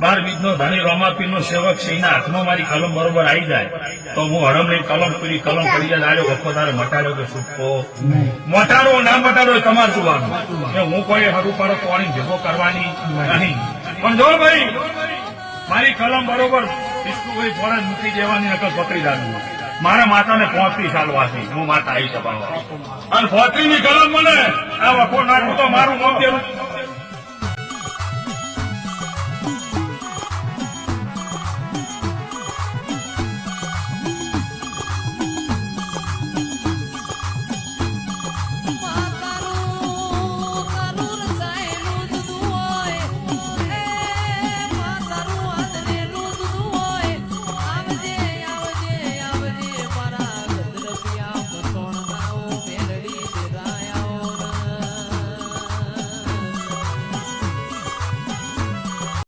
બાર બીજનો ધણી રોમાપીરનો સેવક છે એના હાથમાં મારી કલમ બરોબર આવી જાય. તો હું હડમ લઈ કલમ પૂરી કલમ કરી જાય આલ્યો ગપ્પો તારે મટાડ્યો કે છૂટકો? મટાડો ના મટાડો એ તમારે જોવાનું કે હું કોઈ હરું પર કોણી ભેગો કરવાની નહીં. પણ જો ભાઈ મારી કલમ બરોબર વિષ્ણુભાઈ ફોરન મૂકી દેવાની નકલ પકડી દાદું મારા માતાને પહોંચતી ચાલવાથી હું માતા આવી સભાવા અને પહોંચીની કલમ મને આ વખો નાખું તો મારું નામ દેવું